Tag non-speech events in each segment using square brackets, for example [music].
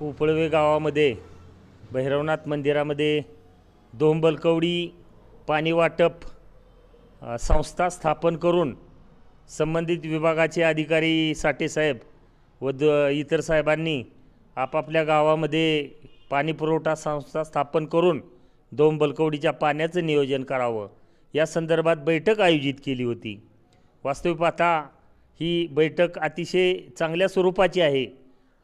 उपळवे गावामध्ये भैरवनाथ मंदिरामध्ये दोंबलकवडी पाणी वाटप संस्था स्थापन करून संबंधित विभागाचे अधिकारी साठेसाहेब व द इतर साहेबांनी आपापल्या गावामध्ये पाणी पुरवठा संस्था स्थापन करून दोंबलकवडीच्या पाण्याचं नियोजन करावं. या संदर्भात बैठक आयोजित केली होती. वास्तविक पाहता ही बैठक अतिशय चांगल्या स्वरूपाची आहे.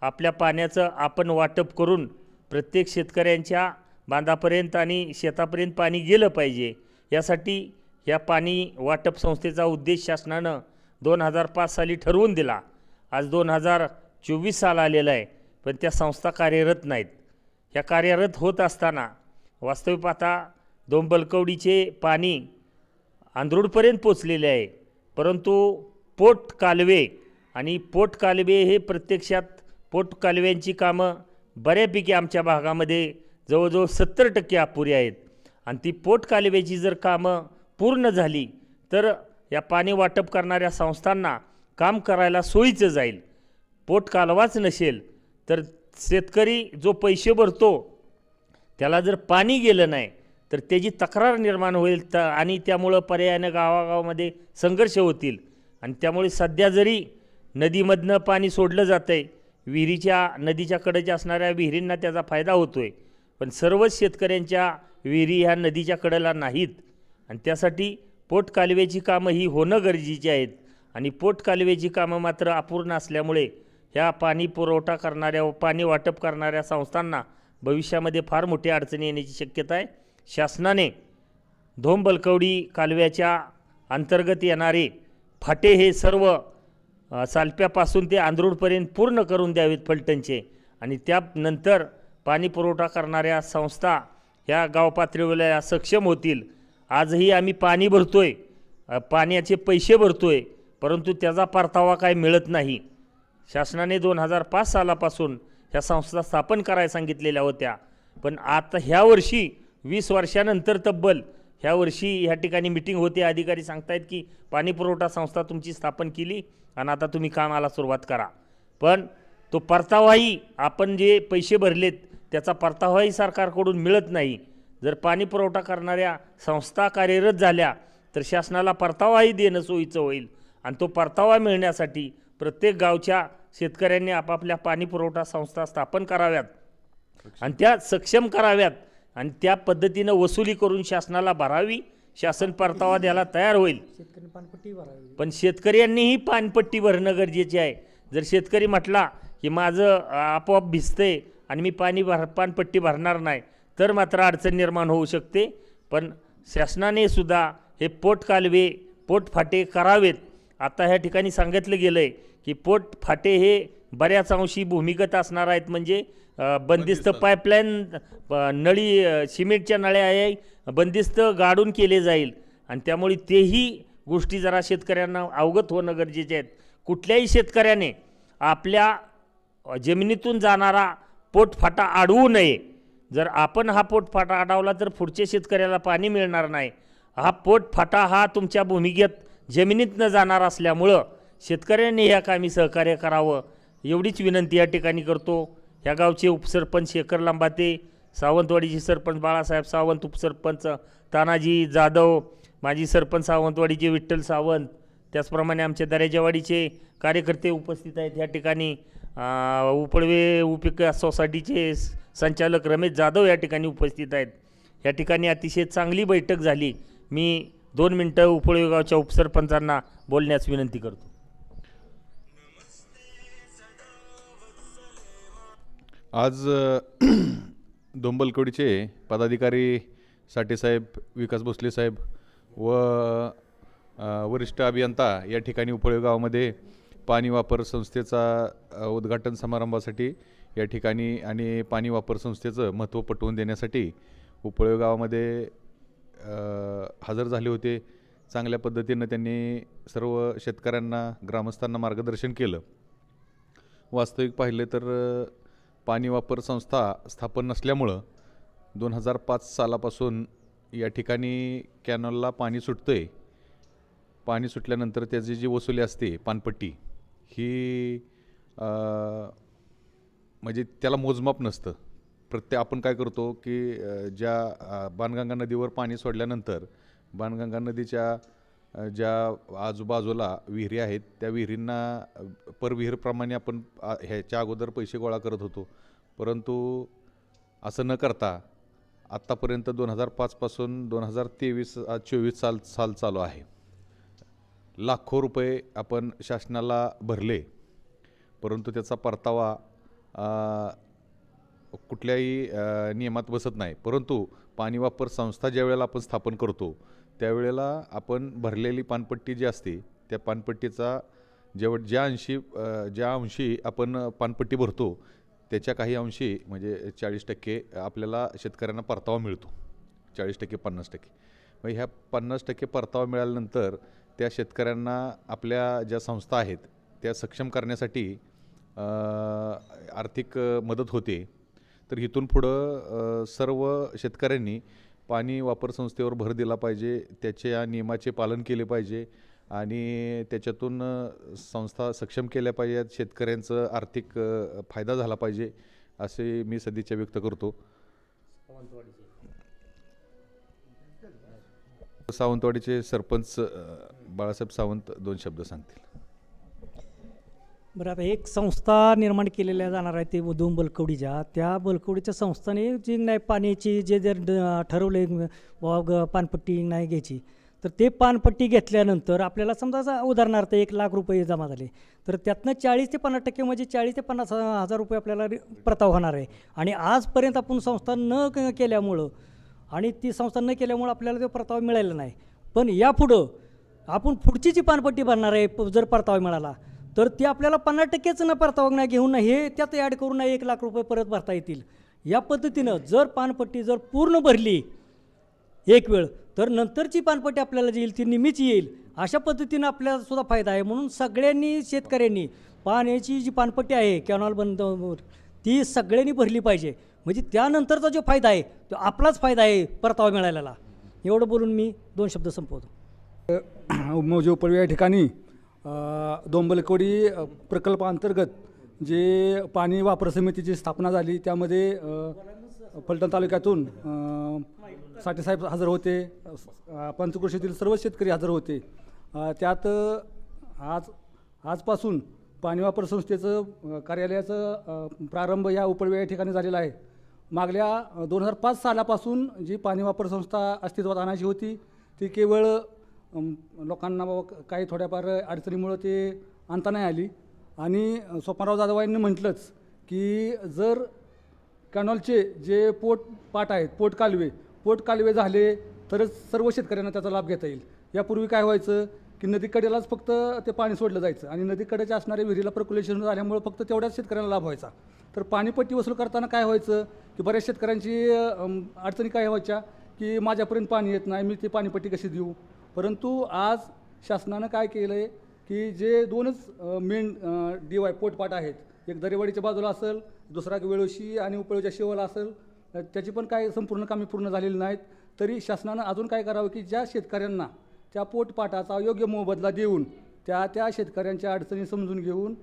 आपल्या पाण्याचं आपण वाटप करून प्रत्येक शेतकऱ्यांच्या बांधापर्यंत आणि शेतापर्यंत पाणी गेलं पाहिजे. यासाठी या पाणी वाटप संस्थेचा उद्देश शासनानं दोन हजार पाच साली ठरवून दिला. आज दोन हजार चोवीस साल आलेला आहे पण त्या संस्था कार्यरत नाहीत. ह्या कार्यरत होत असताना वास्तविक पाहता दोंबलकवडीचे पाणी आंध्रूडपर्यंत पोचलेले आहे. परंतु पोट कालवे आणि पोट कालवे हे प्रत्यक्षात पोटकालव्यांची कामं बऱ्यापैकी आमच्या भागामध्ये जवळजवळ सत्तर टक्के अपुरी आहेत. आणि ती पोटकालव्याची जर कामं पूर्ण झाली तर या पाणी वाटप करणाऱ्या संस्थांना काम करायला सोयीचं जाईल. पोट कालवाच नसेल तर शेतकरी जो पैसे भरतो त्याला जर पाणी गेलं नाही तर त्याची तक्रार निर्माण होईल त आणि त्यामुळं पर्यायानं गावागावामध्ये संघर्ष होतील. आणि त्यामुळे सध्या जरी नदीमधनं पाणी सोडलं जातं आहे विहिरीच्या नदीच्या कडेच्या असणाऱ्या विहिरींना त्याचा फायदा होतो आहे पण सर्वच शेतकऱ्यांच्या विहिरी ह्या नदीच्या कडेला नाहीत. आणि त्यासाठी पोटकालव्याची कामं ही होणं गरजेची आहेत. आणि पोटकालव्याची कामं मात्र अपूर्ण असल्यामुळे ह्या पाणी पुरवठा करणाऱ्या व पाणी वाटप करणाऱ्या संस्थांना भविष्यामध्ये फार मोठी अडचणी येण्याची शक्यता आहे. शासनाने धोंबलकवडी कालव्याच्या अंतर्गत येणारे फाटे हे सर्व सालप्यापासून ते आंधरूडपर्यंत पूर्ण करून द्यावेत फलटणचे. आणि त्यानंतर पाणी पुरवठा करणाऱ्या संस्था ह्या गावपातळीवरल्या या सक्षम होतील. आजही आम्ही पाणी भरतो आहे पाण्याचे पैसे भरतो आहे परंतु त्याचा परतावा काय मिळत नाही. शासनाने दोन हजार पाच सालापासून ह्या संस्था स्थापन करायला सांगितलेल्या होत्या. पण आता ह्या वर्षी वीस वर्षानंतर तब्बल ह्या वर्षी ह्या ठिकाणी मिटिंग होते. अधिकारी सांगतायत की पाणी पुरवठा संस्था तुमची स्थापन केली आणि आता तुम्ही कामाला सुरुवात करा. पण तो परतावाही आपण जे पैसे भरलेत त्याचा परतावाही सरकारकडून मिळत नाही. जर पाणी पुरवठा करणाऱ्या संस्था कार्यरत झाल्या तर शासनाला परतावाही देणं सोयीचं होईल. आणि तो परतावा मिळण्यासाठी प्रत्येक गावच्या शेतकऱ्यांनी आपापल्या पाणी पुरवठा संस्था स्थापन कराव्यात आणि त्या सक्षम कराव्यात. आणि त्या पद्धतीनं वसुली करून शासनाला भरावी शासन परतावा द्यायला तयार होईल. पानपट्टी पण शेतकऱ्यांनीही पाणपट्टी भरणं गरजेचे आहे. जर शेतकरी म्हटला की माझं आपोआप भिजतंय आणि मी पाणी भर पाणपट्टी भरणार नाही तर मात्र अडचण निर्माण होऊ शकते. पण शासनाने सुद्धा हे पोट कालवे पोट फाटे करावेत. आता ह्या ठिकाणी सांगितलं गेलं आहे की पोट फाटे हे बऱ्याच अंशी भूमिगत असणार आहेत म्हणजे बंदिस्त पाईपलाईन नळी सिमेंटच्या नळ्या आहे बंदिस्त गाडून केले जाईल. आणि त्यामुळे तेही गोष्टी जरा शेतकऱ्यांना अवगत होणं गरजेचे आहेत. कुठल्याही शेतकऱ्याने आपल्या जमिनीतून जाणारा पोटफाटा अडवू नये. जर आपण हा पोटफाटा अडवला तर पुढच्या शेतकऱ्याला पाणी मिळणार नाही. हा पोटफाटा हा तुमच्या भूमिगत जमिनीतनं जाणार असल्यामुळं शेतकऱ्यांनी ह्या कामी सहकार्य करावं. एवढीच विनंती या ठिकाणी करतो. ह्या गावचे उपसरपंच शेखर लांबाते सावंतवाडीचे सरपंच बाळासाहेब सावंत उपसरपंच तानाजी जाधव माजी सरपंच सावंतवाडीचे विठ्ठल सावंत त्याचप्रमाणे आमच्या दर्याजेवाडीचे कार्यकर्ते उपस्थित आहेत. या ठिकाणी उपळवे उपविकास सोसायटीचे संचालक रमेश जाधव या ठिकाणी उपस्थित आहेत. या ठिकाणी अतिशय चांगली बैठक झाली. मी दोन मिनटं उपळवे गावच्या उपसरपंचांना बोलण्यास विनंती करतो. आज दोंबलकोडीचे [clears throat] पदाधिकारी साठेसाहेब विकास भोसले साहेब व वरिष्ठ अभियंता या ठिकाणी उपळे गावामध्ये पाणी वापर संस्थेचा उद्घाटन समारंभासाठी या ठिकाणी आणि पाणी वापर संस्थेचं महत्त्व पटवून देण्यासाठी उपळे गावामध्ये हजर झाले होते. चांगल्या पद्धतीनं त्यांनी सर्व शेतकऱ्यांना ग्रामस्थांना मार्गदर्शन केलं. वास्तविक पाहिले तर पाणी वापर संस्था स्थापन नसल्यामुळं दोन हजार पाच सालापासून या ठिकाणी कॅनलला पाणी सुटतं आहे पाणी सुटल्यानंतर त्याची जी वसुली असते पानपट्टी ही म्हणजे त्याला मोजमाप नसतं. प्रत्येक आपण काय करतो की ज्या बाणगंगा नदीवर पाणी सोडल्यानंतर बाणगंगा नदीच्या ज्या आजूबाजूला विहिरी आहेत त्या विहिरींना पर विहीरप्रमाणे आपण ह्याच्या अगोदर पैसे गोळा करत होतो. परंतु असं न करता आत्तापर्यंत दोन हजार पाचपासून दोन हजार तेवीस चोवीस साल साल चालू आहे. लाखो रुपये आपण शासनाला भरले परंतु त्याचा परतावा कुठल्याही नियमात बसत नाही. परंतु पाणी वापर संस्था ज्या वेळेला आपण स्थापन करतो त्यावेळेला आपण भरलेली पानपट्टी जी असते त्या पानपट्टीचा जेव ज्या अंशी ज्या अंशी आपण पानपट्टी भरतो त्याच्या काही अंशी म्हणजे चाळीस टक्के आपल्याला शेतकऱ्यांना परतावा मिळतो. चाळीस टक्के पन्नास टक्के. मग ह्या पन्नास टक्के परतावा मिळाल्यानंतर त्या शेतकऱ्यांना आपल्या ज्या संस्था आहेत त्या सक्षम करण्यासाठी आर्थिक मदत होते. तर इथून पुढं सर्व शेतकऱ्यांनी पाणी वापर संस्थेवर भर दिला पाहिजे त्याच्या नियमाचे पालन केले पाहिजे आणि त्याच्यातून संस्था सक्षम केल्या पाहिजेत शेतकऱ्यांचं आर्थिक फायदा झाला पाहिजे असे मी सदिच्छा व्यक्त करतो. सावंतवाडीचे सरपंच बाळासाहेब सावंत दोन शब्द सांगतील. बरं आता एक संस्था निर्माण केलेल्या जाणार आहे ते दोन बलकवडीच्या. त्या बलकवडीच्या संस्थाने जी नाही पाण्याची जे जर ड- ठरवले बुवा ग- पानपट्टी नाही घ्यायची तर ते पानपट्टी घेतल्यानंतर आपल्याला समजा उदाहरणार्थ एक लाख रुपये जमा झाले तर त्यातनं चाळीस ते पन्नास टक्के म्हणजे चाळीस ते पन्नास हजार रुपये आपल्याला रि- होणार आहे. आणि आजपर्यंत आपण संस्था न क- केल्यामुळं आणि ती संस्था न केल्यामुळं आपल्याला तो परतावा मिळालेला नाही. पण यापुढं आपण पुढची जी पानपट्टी भरणार आहे जर परतावा मिळाला तर ते आपल्याला पन्नास टक्केच न परतावा नाही घेऊन ना हे त्यात ॲड करून ना एक लाख रुपये परत भरता येतील. या पद्धतीनं जर पानपट्टी जर पूर्ण भरली एक वेळ तर नंतरची पानपट्टी आपल्याला जी येईल ती निमीच येईल. अशा पद्धतीनं आपल्याला सुद्धा फायदा आहे. म्हणून सगळ्यांनी शेतकऱ्यांनी पाण्याची जी पानपट्टी आहे कॅनॉल बंद ती सगळ्यांनी भरली पाहिजे. म्हणजे त्यानंतरचा जो फायदा आहे तो आपलाच फायदा आहे परतावा मिळालेला. एवढं बोलून मी दोन शब्द संपवतो. मौजे उपळवे या ठिकाणी दोंबलकोडी प्रकल्पांतर्गत प्रकल्पाअंतर्गत जे पाणी वापर समितीची स्थापना झाली त्यामध्ये फलटण तालुक्यातून साठेसाहेब हजर होते पंचकृषीतील सर्व शेतकरी हजर होते. त्यात आज आजपासून पाणी वापर संस्थेचं कार्यालयाचं प्रारंभ या उपळवे या ठिकाणी झालेला आहे. मागल्या दोन हजार पाच सालापासून जी पाणी वापर संस्था अस्तित्वात आणायची होती ती केवळ लोकांना बाबा काही थोड्याफार अडचणीमुळं ते आणता नाही आली. आणि स्वप्नराव जाधव यांनी म्हटलंच की जर कॅनॉलचे जे पोट पाट आहेत पोट कालवे पोट कालवे झाले तरच सर्व शेतकऱ्यांना त्याचा लाभ घेता येईल. यापूर्वी काय व्हायचं की नदीकडेलाच फक्त ते पाणी सोडलं जायचं आणि नदीकडेच्या असणाऱ्या विहिरीला प्रक्युलेशन झाल्यामुळं फक्त तेवढ्याच शेतकऱ्यांना लाभ व्हायचा. तर पाणीपट्टी वसूल करताना काय व्हायचं की बऱ्याच शेतकऱ्यांची अडचणी काय व्हायच्या की माझ्यापर्यंत पाणी येत नाही मी ती पाणीपट्टी कशी देऊ? परंतु आज शासनानं काय केलं आहे की जे दोनच मेन डी वाय पोटपाट आहेत. एक दरेवाडीच्या बाजूला असेल दुसरा वेळोशी आणि उपळोच्या शेवाला असेल त्याची पण काय संपूर्ण कामे पूर्ण झालेली नाहीत. तरी शासनानं अजून काय करावं की ज्या शेतकऱ्यांना त्या पोटपाटाचा योग्य मोबदला देऊन त्या त्या शेतकऱ्यांच्या अडचणी समजून घेऊन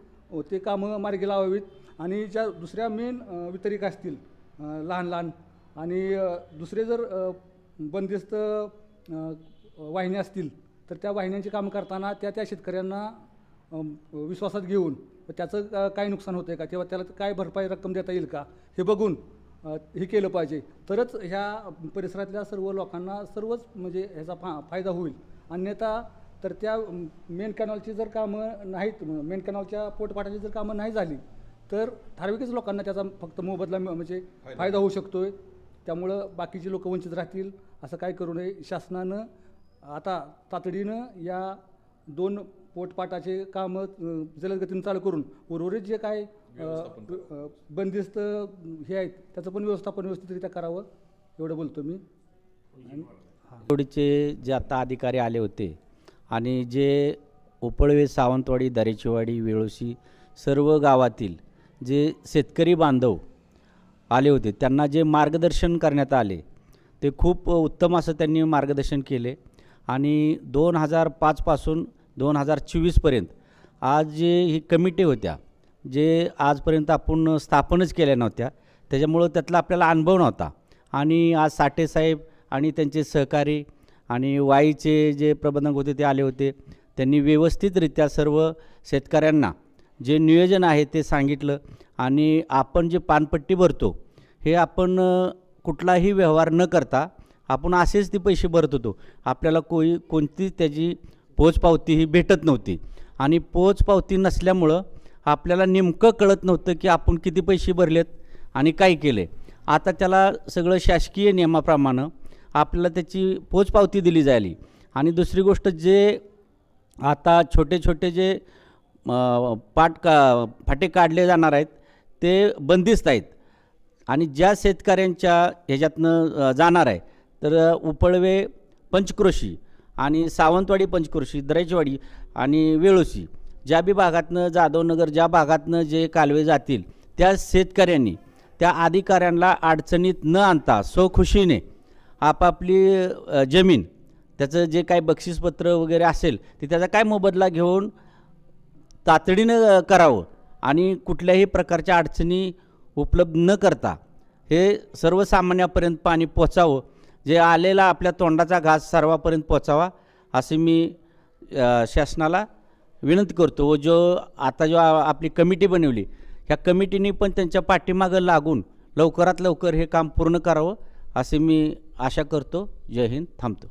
ते कामं मार्गी लावावीत. आणि ज्या दुसऱ्या मेन वितरिका असतील लहान लहान आणि दुसरे जर बंदिस्त वाहिन्या असतील तर त्या वाहिन्यांची कामं करताना त्या त्या शेतकऱ्यांना विश्वासात घेऊन त्याचं काय नुकसान होतं का? किंवा त्याला काय भरपाई रक्कम देता येईल का? हे बघून हे केलं पाहिजे. तरच ह्या परिसरातल्या सर्व लोकांना सर्वच म्हणजे ह्याचा फा फायदा होईल. अन्यथा तर त्या मेन कॅनॉलची जर कामं नाहीत मेन कॅनॉलच्या पोटपाटाची जर कामं नाही झाली तर ठराविकच लोकांना त्याचा फक्त मोबदला म्हणजे फायदा होऊ शकतोय. त्यामुळं बाकीचे लोक वंचित राहतील असं काय करू नये. शासनानं आता तातडीनं या दोन पोटपाटाचे कामं अ, जलद गतीनं चालू करून उर्वरित जे काय बंदिस्त हे आहेत त्याचं पण व्यवस्थापन व्यवस्थितरित्या करावं एवढं बोलतो मी. सावंतवाडीचे जे आता अधिकारी आले होते आणि जे उपळवे सावंतवाडी दरेचीवाडी वेळोशी सर्व गावातील जे शेतकरी बांधव आले होते त्यांना जे मार्गदर्शन करण्यात आले ते खूप उत्तम असं त्यांनी मार्गदर्शन केले. आणि दोन हजार पाचपासून दोन हजार चोवीसपर्यंत आज जे ही कमिटी होत्या जे आजपर्यंत आपण स्थापनच केल्या नव्हत्या त्याच्यामुळं त्यातला आपल्याला अनुभव नव्हता. आणि आज साठेसाहेब आणि त्यांचे सहकारी आणि वाईचे जे प्रबंधक होते ते आले होते. त्यांनी व्यवस्थितरित्या सर्व शेतकऱ्यांना जे नियोजन आहे ते सांगितलं. आणि आपण जे पानपट्टी भरतो हे आपण कुठलाही व्यवहार न करता आपण असेच ते पैसे भरत होतो. आपल्याला कोई कोणतीच त्याची पोचपावती ही भेटत नव्हती. आणि पोचपावती नसल्यामुळं आपल्याला नेमकं कळत नव्हतं की आपण किती पैसे भरलेत आणि काय केले आता त्याला सगळं शासकीय नियमाप्रमाणे आपल्याला त्याची पोचपावती दिली जायली. आणि दुसरी गोष्ट जे आता छोटे छोटे जे पाट का फाटे काढले जाणार आहेत ते बंदिस्त आहेत. आणि ज्या शेतकऱ्यांच्या ह्याच्यातनं जाणार आहे तर उपळवे पंचक्रोशी आणि सावंतवाडी पंचक्रोशी दरेचवाडी आणि वेळोशी ज्या बी भागातनं जाधवनगर ज्या भागातनं जे कालवे जातील त्या शेतकऱ्यांनी त्या अधिकाऱ्यांना अडचणीत न आणता स्वखुशीने आपापली जमीन त्याचं जे काही बक्षीसपत्र वगैरे असेल ते त्याचा काय मोबदला घेऊन तातडीनं करावं आणि कुठल्याही प्रकारच्या अडचणी उपलब्ध न करता हे सर्वसामान्यापर्यंत पाणी पोचावं जे आलेला आपल्या तोंडाचा घास सर्वापर्यंत पोचावा असे मी शासनाला विनंती करतो. व जो आता जो आपली कमिटी बनवली ह्या कमिटीने पण त्यांच्या पाठीमागं लागून लवकरात लवकर हे काम पूर्ण करावं असे मी आशा करतो. जय हिंद. थांबतो.